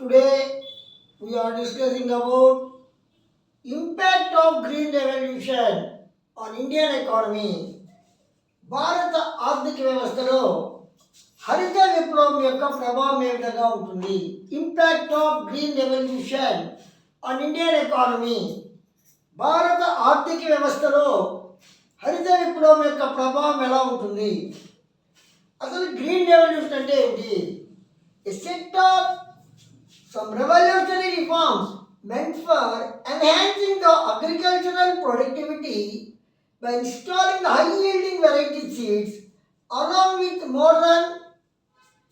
Today we are discussing about impact of green revolution on Indian economy. భారత ఆర్థిక వ్యవస్థలో హరిత విప్లవం యొక్క ప్రభావం ఏ విధంగా ఉంటుంది? Impact of green revolution on Indian economy భారత ఆర్థిక వ్యవస్థలో హరిత విప్లవం యొక్క ప్రభావం ఎలా ఉంటుంది? అసలు గ్రీన్ రెవల్యూషన్ అంటే ఏంటి? Set of some revolutionary reforms meant for enhancing the agricultural productivity by installing high yielding variety seeds along with modern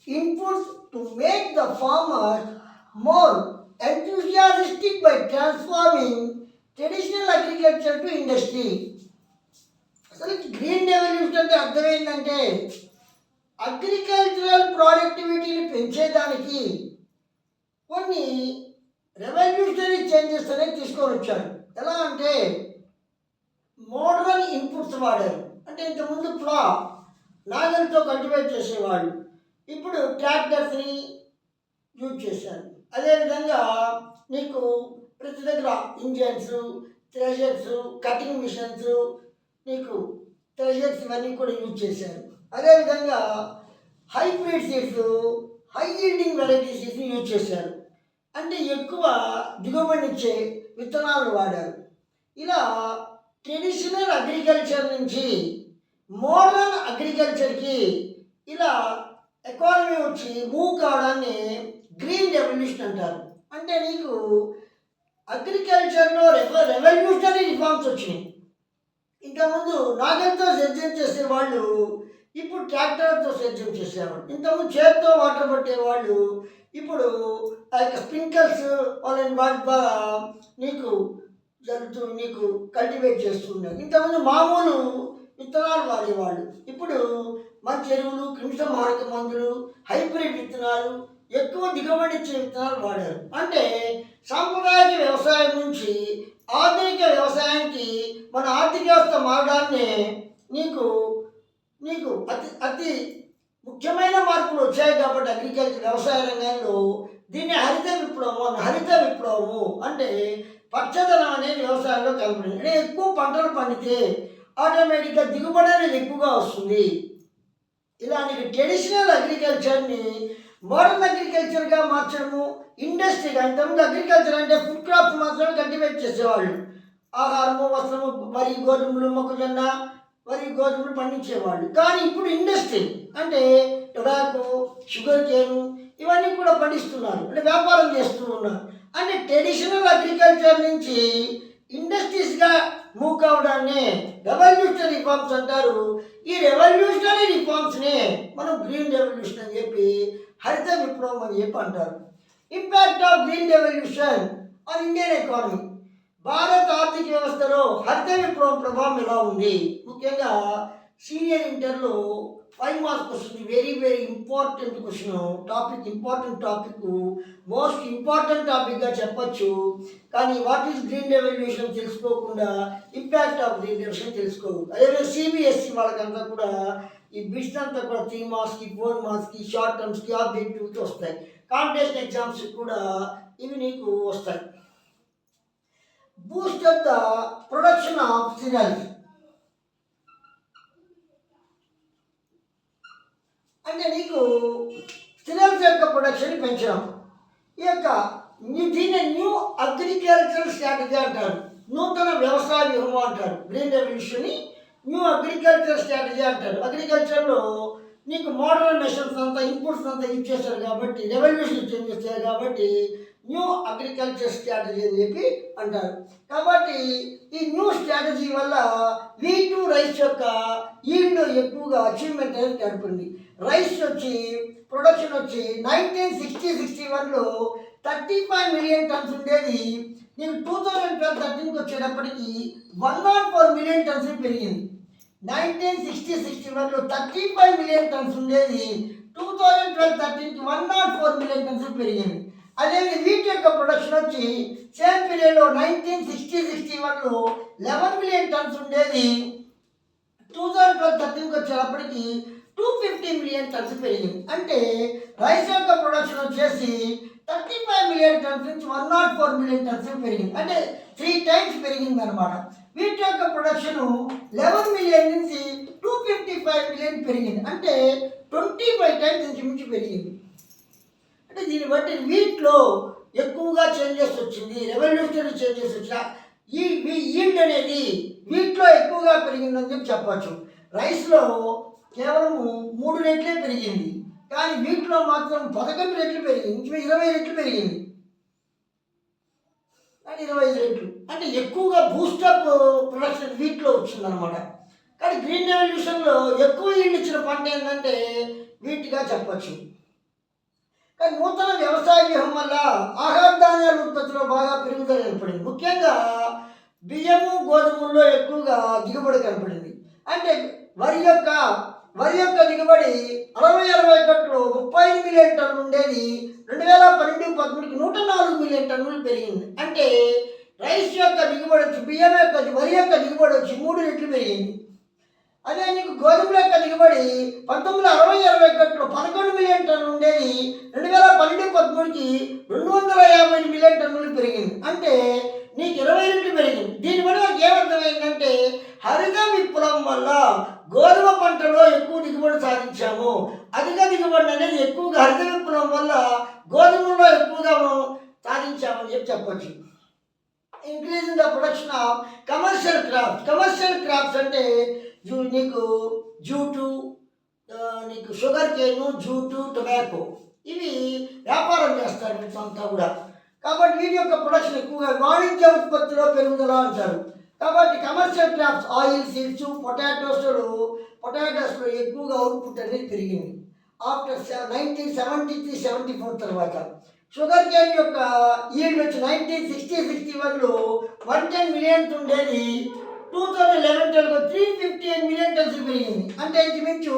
inputs to make the farmer more enthusiastic by transforming traditional agriculture to industry. అసలు green revolution అంటే అర్థం ఏంటంటే agricultural ప్రొడక్టివిటీని పెంచేదానికి కొన్ని revolutionary changes అనేది తీసుకొని వచ్చారు ఎలా అంటే మోడర్న్ ఇన్పుట్స్ వాడారు. అంటే ఇంతకుముందు ఫ్లా నాగలితో కల్టివేట్ చేసేవాళ్ళు. ఇప్పుడు ట్రాక్టర్స్ని యూజ్ చేశారు. అదేవిధంగా నీకు ప్రతి దగ్గర ఇంజన్స్ థ్రెషర్స్ కటింగ్ మిషన్స్ నీకు థ్రెషర్స్ ఇవన్నీ కూడా యూజ్ చేశారు. అదేవిధంగా hybrid seeds high yielding variety సీడ్స్ని యూజ్ చేశారు. అంటే ఎక్కువ దిగుబడినిచ్చే విత్తనాలు వాడారు. ఇలా ట్రెడిషనల్ అగ్రికల్చర్ నుంచి మోడర్న్ అగ్రికల్చర్కి ఇలా ఎకానమీ వచ్చి మూవ్ కావడాన్ని గ్రీన్ రెవల్యూషన్ అంటారు. అంటే నీకు అగ్రికల్చర్లో రెవ రెవల్యూషనరీ రిఫార్మ్స్ వచ్చినాయి. ఇంతకుముందు సజ్జం చేసే వాళ్ళు ఇప్పుడు ట్రాక్టర్తో సేద్యం చేసేవాళ్ళు ఇంతకుముందు చేతితో వాటర్ పట్టేవాళ్ళు ఇప్పుడు ఆ యొక్క స్ప్రింకల్స్ వాళ్ళని వాటి ద్వారా నీకు జరుగుతూ నీకు కల్టివేట్ చేస్తున్నారు. ఇంతకుముందు మామూలు విత్తనాలు వాడేవాళ్ళు. ఇప్పుడు మంచి ఎరువులు క్రిమిసంహారక మందులు హైబ్రిడ్ విత్తనాలు ఎక్కువ దిగుబడి ఇచ్చే విత్తనాలు వాడారు. అంటే సాంప్రదాయక వ్యవసాయం నుంచి ఆధునిక వ్యవసాయానికి మన ఆర్థిక వ్యవస్థ మారడాన్ని నీకు నీకు అతి అతి ముఖ్యమైన మార్పులు వచ్చాయి కాబట్టి అగ్రికల్చర్ వ్యవసాయ రంగంలో దీన్ని హరిత విప్లవము అని హరిత విప్లవము అంటే పచ్చదనం అనేది వ్యవసాయంలో కనపడింది. అంటే ఎక్కువ పంటలు పండితే ఆటోమేటిక్గా దిగుబడి అనేది ఎక్కువగా వస్తుంది. ఇలా నీకు ట్రెడిషనల్ అగ్రికల్చర్ని మోడర్న్ అగ్రికల్చర్గా మార్చడము ఇండస్ట్రీగా ఇంతకుముందు అగ్రికల్చర్ అంటే ఫుడ్ క్రాప్స్ మాత్రమే కల్టివేట్ చేసేవాళ్ళు. ఆహారము వస్త్రము వరి గోధుమలు మొక్కజొన్న వరి గోధుమలు పండించేవాళ్ళు. కానీ ఇప్పుడు ఇండస్ట్రీ అంటే టొబాకో షుగర్ కేను ఇవన్నీ కూడా పండిస్తున్నారు. అంటే వ్యాపారం చేస్తూ ఉన్నారు. అంటే ట్రెడిషనల్ అగ్రికల్చర్ నుంచి ఇండస్ట్రీస్గా మూవ్ కావడాన్ని రెవల్యూషనరీ రిఫార్మ్స్ అంటారు. ఈ రెవల్యూషనరీ రిఫార్మ్స్ని మనం గ్రీన్ రెవల్యూషన్ అని చెప్పి హరిత విప్లవం అని చెప్పి అంటారు. Impact of green revolution on Indian economy. భారత ఆర్థిక వ్యవస్థలో హరిత విప్లవం ప్రభావం ఎలా ఉంది? ముఖ్యంగా సీనియర్ ఇంటర్లో ఫైవ్ మార్క్స్ వస్తుంది very very important question topic important topic most important టాపిక్గా చెప్పచ్చు. కానీ వాట్ ఈస్ గ్రీన్ రెవల్యూషన్ తెలుసుకోకుండా ఇంపాక్ట్ ఆఫ్ గ్రీన్ రెవల్యూషన్ తెలుసుకోవు అదేవిధంగా సిబిఎస్సి వాళ్ళకంతా కూడా ఈ బిట్స్ అంతా కూడా త్రీ మార్క్స్కి ఫోర్ మార్క్స్కి షార్ట్ టర్మ్స్కి ఆబ్జెక్టివ్కి వస్తాయి. కాంపిటేషన్ ఎగ్జామ్స్ కూడా ఇవి నీకు వస్తాయి. Boost the the production of cereals. అంటే నీకు సిరియల్స్ యొక్క ప్రొడక్షన్ పెంచడం. ఈ యొక్క దీన్ని న్యూ అగ్రికల్చరల్ స్ట్రాటజీ అంటారు. నూతన వ్యవసాయ వ్యూహం అంటారు. గ్రీన్ రెవల్యూషన్ని న్యూ అగ్రికల్చర్ స్ట్రాటజీ అంటారు. అగ్రికల్చర్లో నీకు మోడర్న్ మెషన్స్ అంతా ఇన్పుట్స్ అంతా ఇచ్చేస్తారు కాబట్టి రెవల్యూషన్ చేంజ్ చేస్తారు కాబట్టి న్యూ అగ్రికల్చర్ స్ట్రాటజీ అని చెప్పి అంటారు. కాబట్టి ఈ న్యూ స్ట్రాటజీ వల్ల వీ టూ రైస్ యొక్క ఈల్డ్ ఎక్కువగా అచీవ్మెంట్ అనేది గడిపింది రైస్ వచ్చి ప్రొడక్షన్ వచ్చి నైన్టీన్ సిక్స్టీ సిక్స్టీ వన్లో థర్టీ ఫైవ్ మిలియన్ టన్స్ ఉండేది. నేను టూ థౌజండ్ ట్వెల్వ్ థర్టీన్కి వచ్చేటప్పటికి one nought four million tons పెరిగింది. నైన్టీన్ సిక్స్టీ సిక్స్టీ వన్లో థర్టీ ఫైవ్ మిలియన్ టన్స్ ఉండేది. Two thousand twelve థర్టీన్కి one nought four million tons పెరిగింది. అదే వీటి యొక్క ప్రొడక్షన్ వచ్చి సేమ్ పీరియడ్లో నైన్టీన్ సిక్స్టీ సిక్స్టీ వన్లో లెవెన్ మిలియన్ టన్స్ ఉండేది. టూ థౌజండ్ ట్వెల్వ్ థర్టీన్కి వచ్చేటప్పటికి టూ ఫిఫ్టీ మిలియన్ టన్స్ పెరిగింది. అంటే రైస్ యొక్క ప్రొడక్షన్ వచ్చేసి థర్టీ ఫైవ్ మిలియన్ టన్స్ నుంచి one nought four million tons పెరిగింది. అంటే త్రీ టైమ్స్ పెరిగింది అనమాట వీటి యొక్క ప్రొడక్షన్ లెవెన్ మిలియన్ నుంచి టూ ఫిఫ్టీ ఫైవ్ మిలియన్ పెరిగింది. అంటే ట్వంటీ ఫైవ్ టైమ్స్ నుంచి మించి పెరిగింది. అంటే దీన్ని బట్టి వీటిలో ఎక్కువగా చేంజెస్ వచ్చింది రెవల్యూషనరీ చేంజెస్ వచ్చిన ఈ ఈల్డ్ అనేది వీటిలో ఎక్కువగా పెరిగిందని చెప్పి చెప్పచ్చు. రైస్లో కేవలం మూడు రెట్లే పెరిగింది. కానీ వీటిలో మాత్రం పదకొండు రెట్లు పెరిగింది ఇరవై రెట్లు పెరిగింది. కానీ ఇరవై ఐదు రెట్లు. అంటే ఎక్కువగా బూస్టప్ ప్రొడక్షన్ వీటిలో వచ్చిందనమాట కానీ గ్రీన్ రెవల్యూషన్లో ఎక్కువ ఈల్డ్ ఇచ్చిన పంట ఏంటంటే వీటిగా చెప్పచ్చు. కానీ నూతన వ్యవసాయ వ్యూహం వల్ల ఆహార ధాన్యాల ఉత్పత్తిలో బాగా పెరుగుదల ఏర్పడింది. ముఖ్యంగా బియ్యము గోధుమల్లో ఎక్కువగా దిగుబడి కనపడింది. అంటే వరి యొక్క వరి యొక్క దిగుబడి అరవై అరవై ఒకటిలో ముప్పై ఐదు మిలియన్ టన్నులు ఉండేది రెండు వేల పన్నెండు పదమూడుకి నూట నాలుగు మిలియన్ టన్నులు పెరిగింది. అంటే రైస్ యొక్క దిగుబడి వచ్చి బియ్యం యొక్క వరి యొక్క దిగుబడి వచ్చి మూడు రెట్లు పెరిగింది. అదే నీకు గోధుమ యొక్క దిగుబడి పంతొమ్మిది అరవై ఇరవై ఒకటిలో పదకొండు మిలియన్ టన్నులు ఉండేది. రెండు వేల పన్నెండు పదమూడుకి రెండు వందల యాభై మిలియన్ టన్నులు పెరిగింది. అంటే నీకు ఇరవై రెండు పెరిగింది. దీని వల్ల ఏమర్థమైందంటే హరిత విప్లవం వల్ల గోధుమ పంటలో ఎక్కువ దిగుబడి సాధించాము. అధిక దిగుబడి అనేది ఎక్కువగా హరిత విప్లవం వల్ల గోధుమలో ఎక్కువగా మనం సాధించామని చెప్పి చెప్పచ్చు. Increase in the production of commercial crops. Commercial crops అంటే జూ నీకు జూటు నీకు షుగర్ కేను జూటు టొబాకో. ఇవి వ్యాపారం చేస్తారు అంతా కూడా. కాబట్టి వీటి యొక్క ప్రొడక్షన్ ఎక్కువగా వాణిజ్య ఉత్పత్తిలో పెరుగుదల అంటారు. కాబట్టి కమర్షియల్ క్రాప్స్ ఆయిల్ సీడ్స్ పొటాటోస్లో పొటాటోస్లో ఎక్కువగా అవుట్పుట్ అనేది పెరిగింది. After nineteen seventy three seventy four తర్వాత షుగర్ కేన్ యొక్క ఈల్డ్ వచ్చి నైన్టీన్ సిక్స్టీ సిక్స్టీ వన్లో వన్ టెన్ మిలియన్స్ ఉండేది two thousand eleven ట్వెల్వ్లో three fifty eight million tons పెరిగింది. అంటే ఇంచుమించు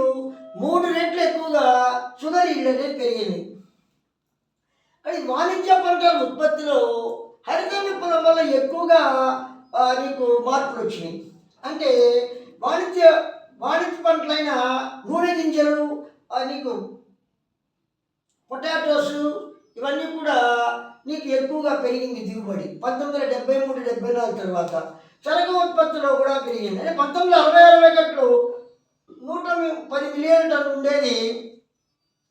మూడు రెట్లు ఎక్కువగా షుగర్ ఈల్డ్ అనేది పెరిగింది. అది వాణిజ్య పంటల ఉత్పత్తిలో హరిత విప్లవం వల్ల ఎక్కువగా నీకు మార్పులు వచ్చినాయి. అంటే వాణిజ్య వాణిజ్య పంటలైన నూనె గింజలు నీకు పొటాటోస్ ఇవన్నీ కూడా నీకు ఎక్కువగా పెరిగింది దిగుబడి. పంతొమ్మిది వందల డెబ్బై మూడు డెబ్బై నాలుగు తర్వాత. చెరకు ఉత్పత్తిలో కూడా పెరిగింది. అంటే పంతొమ్మిది అరవై అరవై గంటలు నూట పది మిలియన్ టన్ను ఉండేది.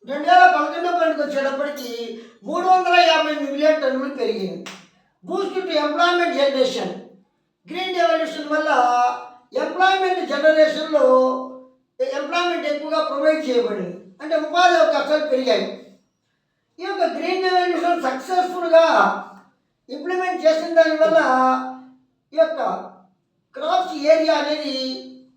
రెండు వేల పదకొండో పన్నెండుకి వచ్చేటప్పటికి మూడు వందల యాభై ఎనిమిది మిలియన్ టన్నులు పెరిగింది. Boost to employment generation. Green revolution వల్ల ఎంప్లాయ్మెంట్ జనరేషన్లో ఎంప్లాయ్మెంట్ ఎక్కువగా ప్రొవైడ్ చేయబడింది. అంటే ఉపాధి అవకాశాలు పెరిగాయి. ఈ యొక్క గ్రీన్ రెవల్యూషన్ సక్సెస్ఫుల్గా ఇంప్లిమెంట్ చేసిన దానివల్ల ఈ యొక్క క్రాప్స్ ఏరియా అనేది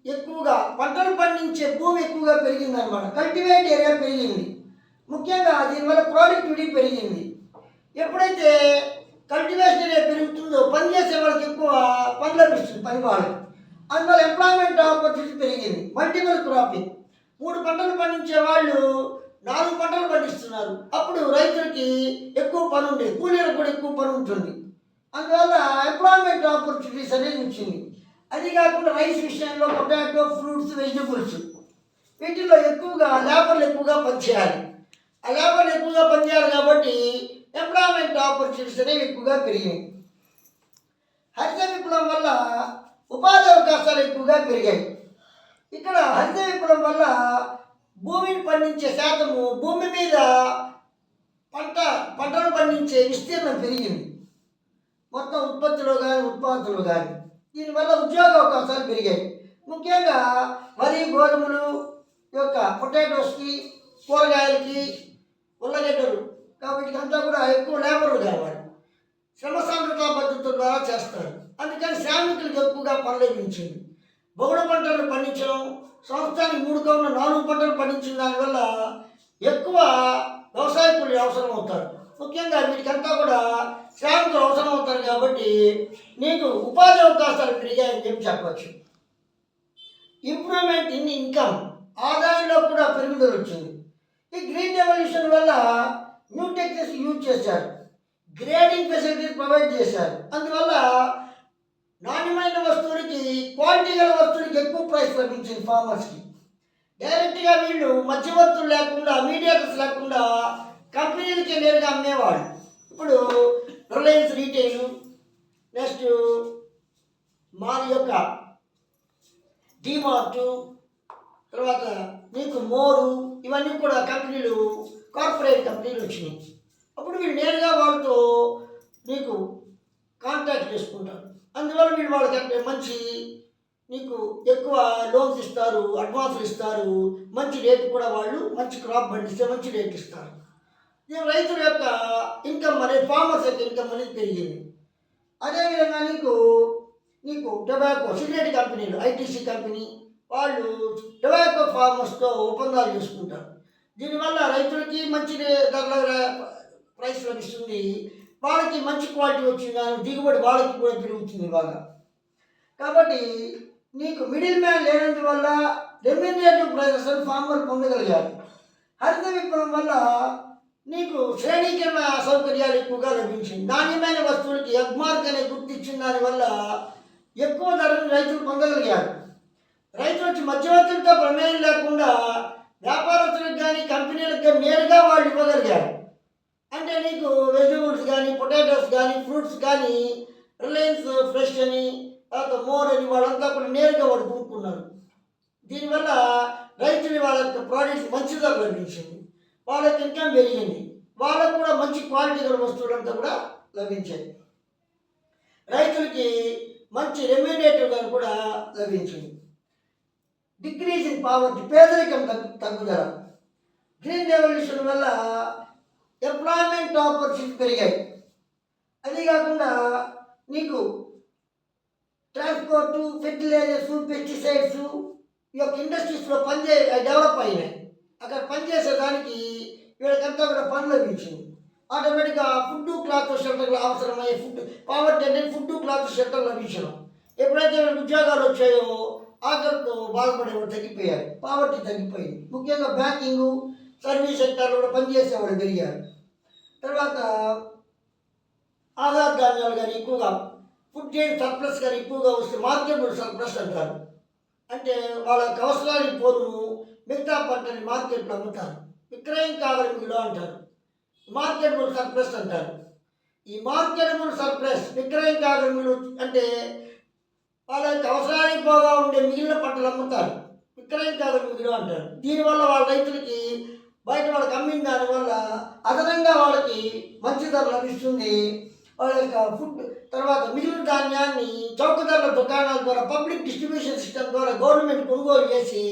ఎక్కువగా పంటలు పండించే భూమి ఎక్కువగా పెరిగింది అనమాట కల్టివేట్ ఏరియా పెరిగింది. ముఖ్యంగా దీనివల్ల ప్రొడక్టివిటీ పెరిగింది. ఎప్పుడైతే కల్టివేషన్ ఏరియా పెరుగుతుందో పని చేసే వాళ్ళకి ఎక్కువ పని లభిస్తుంది పని వాళ్ళకి. అందువల్ల ఎంప్లాయ్మెంట్ ఆపర్చునిటీ పెరిగింది. మల్టిపుల్ క్రాపింగ్ మూడు పంటలు పండించే వాళ్ళు నాలుగు పంటలు పండిస్తున్నారు. అప్పుడు రైతులకి ఎక్కువ పని ఉండేది కూలీలకు కూడా ఎక్కువ పని ఉంటుంది. అందువల్ల ఎంప్లాయ్మెంట్ ఆపర్చునిటీస్ అనేది వచ్చింది. అది కాకుండా రైస్ విషయంలో పొటాటో ఫ్రూట్స్ వెజిటబుల్స్ వీటిలో ఎక్కువగా లేబర్లు ఎక్కువగా పనిచేయాలి. ఆ లేబర్లు ఎక్కువగా పనిచేయాలి కాబట్టి ఎంప్లాయ్మెంట్ ఆపర్చునిటీస్ అనేవి ఎక్కువగా పెరిగాయి హరిత విప్లవం వల్ల ఉపాధి అవకాశాలు ఎక్కువగా పెరిగాయి. ఇక్కడ హరిత విప్లవం వల్ల భూమిని పండించే శాతము భూమి మీద పంట పంటలు పండించే విస్తీర్ణం పెరిగింది. మొత్తం ఉత్పత్తిలో కానీ ఉత్పత్తులు కానీ దీనివల్ల ఉద్యోగ అవకాశాలు పెరిగాయి. ముఖ్యంగా వరి గోధుమలు యొక్క పొటాటోస్కి కూరగాయలకి ఉల్లగడ్డలు. కాబట్టి అంతా కూడా ఎక్కువ లేబర్లు కావాలి. శ్రమ సాంద్రత పద్ధతుల ద్వారా చేస్తారు. అందుకని శ్రామికులకు ఎక్కువగా పనులు లభించింది బహుళ పంటలు పండించడం సంవత్సరానికి మూడు కౌన్న నాలుగు పంటలు పండించిన దానివల్ల ఎక్కువ వ్యవసాయ కూలీలు అవసరం అవుతారు ముఖ్యంగా వీటికంతా కూడా శ్రామికులు అవసరం అవుతారు కాబట్టి నీకు ఉపాధి అవకాశాలు పెరిగాయని చెప్పి చెప్పచ్చు. ఇంప్రూవ్మెంట్ ఇన్ ఇన్కమ్ ఆదాయంలో కూడా పెరుగుదల వచ్చింది. ఈ గ్రీన్ రెవల్యూషన్ వల్ల న్యూ టెక్నిక్స్ యూజ్ చేశారు. గ్రేడింగ్ ఫెసిలిటీస్ ప్రొవైడ్ చేశారు. అందువల్ల నాణ్యమైన వస్తువులకి క్వాలిటీ గల వస్తువులకి ఎక్కువ ప్రైస్ లభించింది ఫార్మర్స్కి డైరెక్ట్గా వీళ్ళు మధ్యవర్తులు లేకుండా మీడియేటర్స్ లేకుండా కంపెనీలకి నేరుగా అమ్మేవాళ్ళు ఇప్పుడు రిలయన్స్ రీటైల్ నెక్స్ట్ మాల్ యొక్క డిమార్టు తర్వాత మీకు మోరు ఇవన్నీ కూడా కంపెనీలు కార్పొరేట్ కంపెనీలు వచ్చినాయి. అప్పుడు వీళ్ళు నేరుగా వాళ్ళతో మీకు కాంటాక్ట్ చేసుకుంటారు. అందువల్ల వీళ్ళు వాళ్ళకి మంచి నీకు ఎక్కువ లోన్స్ ఇస్తారు అడ్వాన్సులు ఇస్తారు మంచి రేటు కూడా వాళ్ళు మంచి క్రాప్ పండిస్తే మంచి రేట్ ఇస్తారు. ఈ రైతుల యొక్క ఇన్కమ్ అనేది ఫార్మర్స్ యొక్క ఇన్కమ్ అనేది పెరిగింది. అదేవిధంగా నీకు నీకు టొబాకో సిగరెట్ కంపెనీలు ఐటీసీ కంపెనీ వాళ్ళు టొబాకో ఫార్మర్స్తో ఒప్పందాలు చేసుకుంటారు. దీనివల్ల రైతులకి మంచి ధరల ప్రైస్ లభిస్తుంది. వాళ్ళకి మంచి క్వాలిటీ వచ్చింది కానీ దిగుబడి వాళ్ళకి కూడా పెరుగుతుంది బాగా. కాబట్టి నీకు మిడిల్ మ్యాన్ లేనందువల్ల రెమ్యూనేటివ్ ప్రైజెస్ ఫార్మర్ పొందగలిగారు. హరిత విప్లవం వల్ల నీకు శ్రేణీకరణ సౌకర్యాలు ఎక్కువగా లభించింది. నాణ్యమైన వస్తువులకి ఎగ్మార్క్ అనే గుర్తు ఇచ్చిన దానివల్ల ఎక్కువ ధరను రైతులు పొందగలిగారు. రైతులు వచ్చి మధ్యవర్తులతో ప్రమేయం లేకుండా వ్యాపారస్తులకు కానీ కంపెనీలకు కానీ నేరుగా వాళ్ళు ఇవ్వగలిగారు. అంటే నీకు వెజిటబుల్స్ కానీ పొటాటోస్ కానీ ఫ్రూట్స్ కానీ రిలయన్స్ ఫ్రెష్ అని తర్వాత మోర్ అని వాళ్ళంతా కూడా నేరుగా వాడు కొనుక్కున్నారు. దీనివల్ల రైతులు వాళ్ళ యొక్క ప్రోడక్ట్స్ మంచి ధర లభించింది. వాళ్ళ ఇన్కమ్ పెరిగింది. వాళ్ళకు కూడా మంచి క్వాలిటీ గల వస్తువులంతా కూడా లభించాయి. రైతులకి మంచి రెమ్యూనేటివ్ కూడా లభించింది. డిక్రీజ్ ఇన్ పావర్టీ పేదరికం తగ్గు తగ్గుదల. గ్రీన్ రెవల్యూషన్ వల్ల ఎంప్లాయ్మెంట్ ఆపర్చునిటీ పెరిగాయి. అదే కాకుండా నీకు ట్రాన్స్పోర్టు ఫెర్టిలైజర్స్ పెస్టిసైడ్స్ ఈ యొక్క ఇండస్ట్రీస్లో పనిచే డెవలప్ అయినాయి. అక్కడ పనిచేసేదానికి వీళ్ళకంతా కూడా పనులు లభించింది ఆటోమేటిక్గా ఫుడ్ క్లాత్ షెల్టర్లు అవసరమయ్యే ఫుడ్ పావర్టీ అంటే ఫుడ్ క్లాత్ షెల్టర్ లభించడం. ఎప్పుడైతే ఉద్యోగాలు వచ్చాయో ఆకలితో బాధపడేవాడు తగ్గిపోయారు. పావర్టీ తగ్గిపోయింది. ముఖ్యంగా బ్యాంకింగ్ సర్వీస్ సెక్టార్లో కూడా పనిచేసేవాడు పెరిగారు. తర్వాత ఆహార ధాన్యాలు కానీ ఎక్కువగా ఫుడ్ గ్రెయిన్ సర్ప్లస్ కానీ ఎక్కువగా వస్తే మార్కెట్ సర్ప్లస్ అంటారు. అంటే వాళ్ళ అవసరానికి పోరు మిగతా పంటని మార్కెట్లో అమ్ముతారు. విక్రయం కావాలి విలువ అంటారు. మార్కెటబుల్ సర్ప్లస్ అంటారు. ఈ మార్కెటబుల్ సర్ప్లస్ విక్రయం కావాలి విలువ అంటే వాళ్ళ యొక్క అవసరానికి పోగా ఉండే మిగిలిన పంటలు అమ్ముతారు. విక్రయం కావాలి విలువ అంటారు. దీనివల్ల వాళ్ళ రైతులకి బయట వాళ్ళకి అమ్మిన దానివల్ల అదనంగా వాళ్ళకి మంచి ధర లభిస్తుంది. వాళ్ళ యొక్క ఫుడ్ తర్వాత మిగిలిన ధాన్యాన్ని చౌక ధరల దుకాణాల ద్వారా పబ్లిక్ డిస్ట్రిబ్యూషన్ సిస్టమ్ ద్వారా గవర్నమెంట్ కొనుగోలు చేసి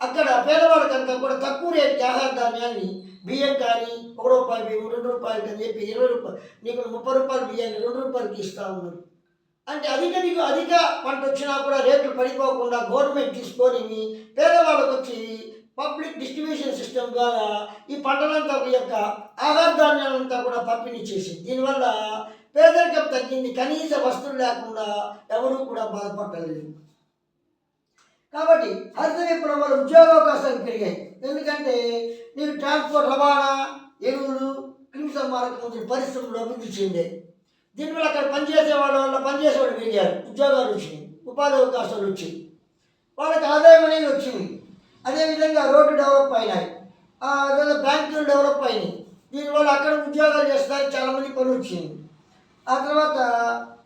అక్కడ పేదవాళ్ళకంతా కూడా తక్కువ రేటుకి ఆహార ధాన్యాన్ని బియ్యం కానీ ఒక రూపాయి బియ్యం రెండు రూపాయలు అని చెప్పి ఇరవై రూపాయలు నీకు ముప్పై రూపాయలు బియ్యాన్ని రెండు రూపాయలకి ఇస్తా ఉన్నారు. అంటే అధిక నీకు అధిక పంట వచ్చినా కూడా రేట్లు పడిపోకుండా గవర్నమెంట్ తీసుకొని పేదవాళ్ళకు వచ్చి పబ్లిక్ డిస్ట్రిబ్యూషన్ సిస్టమ్ ద్వారా ఈ పంటలంతా యొక్క ఆహార ధాన్యాలంతా కూడా పంపిణీ చేసింది. దీనివల్ల పేదరికం తగ్గింది. కనీస వస్తువులు లేకుండా ఎవరూ కూడా బాధపడలేదు కాబట్టి హరిత విప్లవం వల్ల ఉద్యోగావకాశాలు పెరిగాయి. ఎందుకంటే నీకు ట్రాన్స్పోర్ట్ రవాణా ఎరువులు క్రిమి సంహారక ముందు పరిశ్రమలు అభివృద్ధి చెందాయి. దీనివల్ల అక్కడ పనిచేసే వాళ్ళ వల్ల పనిచేసేవాడు పెరిగారు. ఉద్యోగాలు వచ్చినాయి ఉపాధి అవకాశాలు వచ్చాయి వాళ్ళకి ఆదాయం అనేది వచ్చింది. అదేవిధంగా రోడ్డు డెవలప్ అయినాయి. ఆ, అదే బ్యాంకులు డెవలప్ అయినాయి. దీనివల్ల అక్కడ ఉద్యోగాలు చేస్తారు చాలామంది పని వచ్చింది ఆ తర్వాత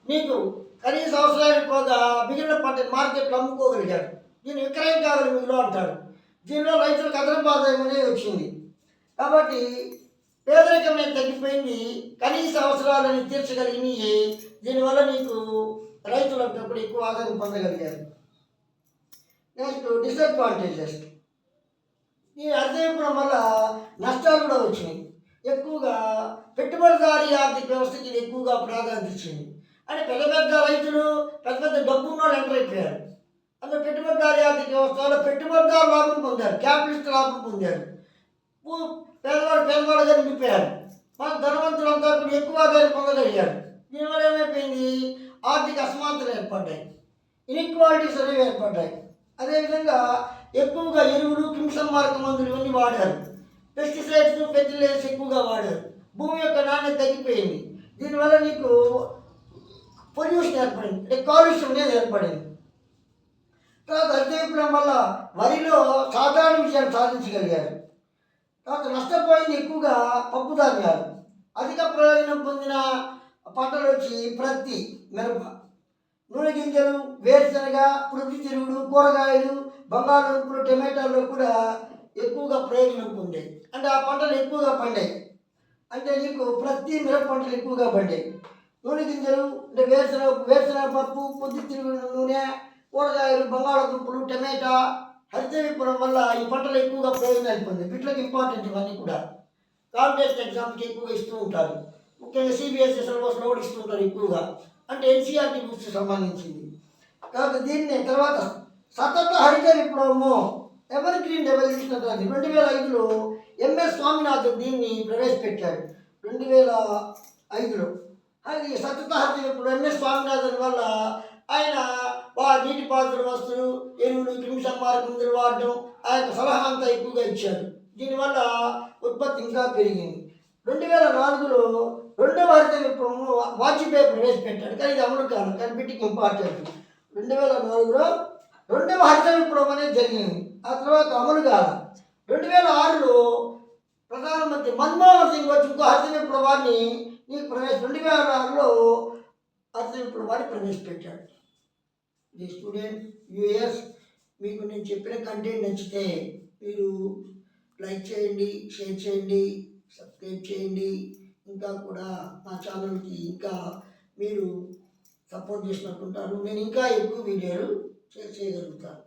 నీకు కనీస అవసరానికి పోగా మిగిలిన పంట మార్కెట్లో అమ్ముకోగలిగాడు దీన్ని విక్రయం కాదని మిగిలిన అంటాడు దీనిలో రైతులకు అదనపు ఆదాయం అనేది వచ్చింది. కాబట్టి పేదరికం అనేది తగ్గిపోయింది. కనీస అవసరాలని తీర్చగలిగినవి దీనివల్ల నీకు రైతులు కూడా ఎక్కువ ఆదాయం పొందగలిగారు. నెక్స్ట్ డిసడ్వాంటేజెస్ ఈ అర్థమైపోవడం వల్ల నష్టాలు కూడా వచ్చినాయి. ఎక్కువగా పెట్టుబడిదారీ ఆర్థిక వ్యవస్థకి ఇది ఎక్కువగా ప్రాధాన్యత ఇచ్చింది. అంటే పెద్ద పెద్ద రైతులు పెద్ద పెద్ద డబ్బు ఉన్న వాళ్ళు ఎంటర్ అయిపోయారు. అందులో పెట్టుబడిదారు ఆర్థిక వ్యవస్థ వల్ల పెట్టుబడిదారు లాభం పొందారు క్యాపిటలిస్ట్ లాభం పొందారు. ఊ- పేదవాడు పేదవాడుగా నిండిపోయారు మన ధనవంతులంతా కూడా ఎక్కువ ఆదాయం పొందగలిగారు దీనివల్ల ఏమైపోయింది? ఆర్థిక అసమానతలు ఏర్పడ్డాయి. ఇన్ఈక్వాలిటీస్ అనేవి ఏర్పడ్డాయి. అదేవిధంగా ఎక్కువగా ఎరువులు క్రిమిసంహారక మందులు ఇవన్నీ వాడారు. పెస్టిసైడ్స్ ఫెర్టిలైజర్స్ ఎక్కువగా వాడారు. భూమి యొక్క నాణ్యత తగ్గిపోయింది. దీనివల్ల నీకు పొల్యూషన్ ఏర్పడింది. అంటే కాలుష్యం అనేది ఏర్పడింది. తర్వాత హరిత వల్ల వరిలో సాధారణ విషయాన్ని సాధించగలిగారు. తర్వాత నష్టపోయింది ఎక్కువగా పప్పు ధాన్యాలు. అధిక ప్రయోజనం పొందిన పంటలు వచ్చి ప్రత్తి మిరప. నూనె గింజలు వేరుశనగ ప్రొద్దుతిరుగుడు కూరగాయలు బంగాళదుంపలు టమాటాలు కూడా ఎక్కువగా ప్రయోజనం పొందాయి. అంటే ఆ పంటలు ఎక్కువగా పండాయి. అంటే నీకు ప్రతి మిరప పంటలు ఎక్కువగా పండాయి. నూనె గింజలు అంటే వేరుశనగ వేరుశనగ పప్పు పొద్దుతిరుగుడు నూనె కూరగాయలు బంగాళదుంపలు టమాటా హరిత విప్లవం వల్ల ఈ పంటలు ఎక్కువగా ప్రయోజనాలు అయిపోయింది. వీటికి ఇంపార్టెంట్ ఇవన్నీ కూడా. కాంపిటేషన్ ఎగ్జామ్కి ఎక్కువగా ఇస్తూ ఉంటారు. ముఖ్యంగా సిబిఎస్ఈ సిలబస్లో కూడా ఇస్తూ ఉంటారు ఎక్కువగా. అంటే ఎన్సీఆర్టీ బుక్స్ సంబంధించింది. కాబట్టి దీన్ని తర్వాత సతత హరిత విప్లవము ఎవర్ గ్రీన్ రెవల్యూషన్ అంటారు రెండు వేల ఐదులో ఎంఎస్ స్వామినాథన్ దీన్ని ప్రవేశపెట్టాడు. రెండు వేల ఐదులో. అది సతత హరిత విప్లవం ఎంఎస్ స్వామినాథన్ వల్ల ఆయన వా నీటి పాత్ర వస్తువులు ఎరువులు క్రిమి సంపాదకం మందులు వాడడం ఆ యొక్క సలహా అంతా ఎక్కువగా ఇచ్చాడు. దీనివల్ల ఉత్పత్తి ఇంకా పెరిగింది. రెండు వేల నాలుగులో రెండవ హరిత విప్లవము వాజ్పేయి ప్రవేశపెట్టాడు కానీ ఇది అమలు కాదు. కానీ బిడ్డకి ఇంపార్టెంట్ రెండు వేల నాలుగులో రెండవ హరిత విప్లవం అనేది జరిగింది. ఆ తర్వాత అమలు కాదు రెండు వేల ఆరులో ప్రధానమంత్రి మన్మోహన్ సింగ్ వచ్చి ఇంకో హరిత విప్లవాన్ని నీకు ప్రవేశ రెండు వేల ఆరులో అర్జునుడు విప్లవాన్ని ప్రవేశపెట్టాడు. ది స్టూడెంట్ యూఎస్ మీకు నేను చెప్పిన కంటెంట్ నచ్చితే మీరు లైక్ చేయండి షేర్ చేయండి సబ్స్క్రైబ్ చేయండి. ఇంకా కూడా నా ఛానల్కి ఇంకా మీరు సపోర్ట్ చేసినట్టుంటారు నేను ఇంకా ఎక్కువ వీడియోలు షేర్ చేయగలుగుతాను.